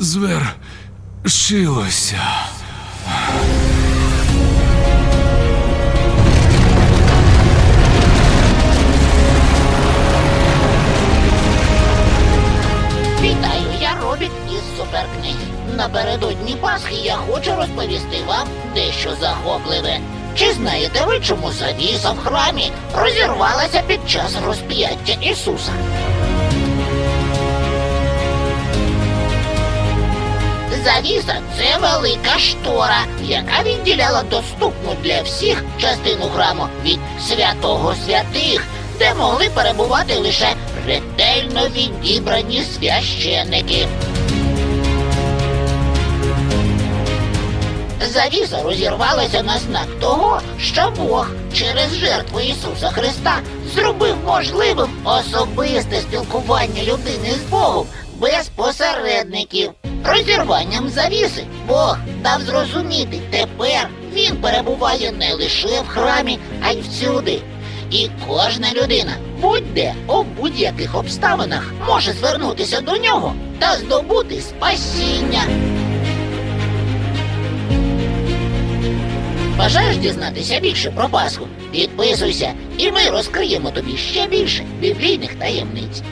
звершилося. Вітаю, я Робіт із суперкниги. Напередодні Пасхи я хочу розповісти вам дещо захопливе. Чи знаєте ви, чому завіса в храмі розірвалася під час розп'яття Ісуса? Завіса це велика штора, яка відділяла доступну для всіх частину храму від святого святих, де могли перебувати лише ретельно відібрані священники. Завіса розірвалася на знак того, що Бог через жертву Ісуса Христа зробив можливим особисте спілкування людини з Богом без посередників. Розірванням завіси Бог дав зрозуміти, тепер він перебуває не лише в храмі, а й всюди. І кожна людина, будь-де у будь-яких обставинах, може звернутися до нього та здобути спасіння. Бажаєш дізнатися більше про Пасху? Підписуйся, і ми розкриємо тобі ще більше біблійних таємниць.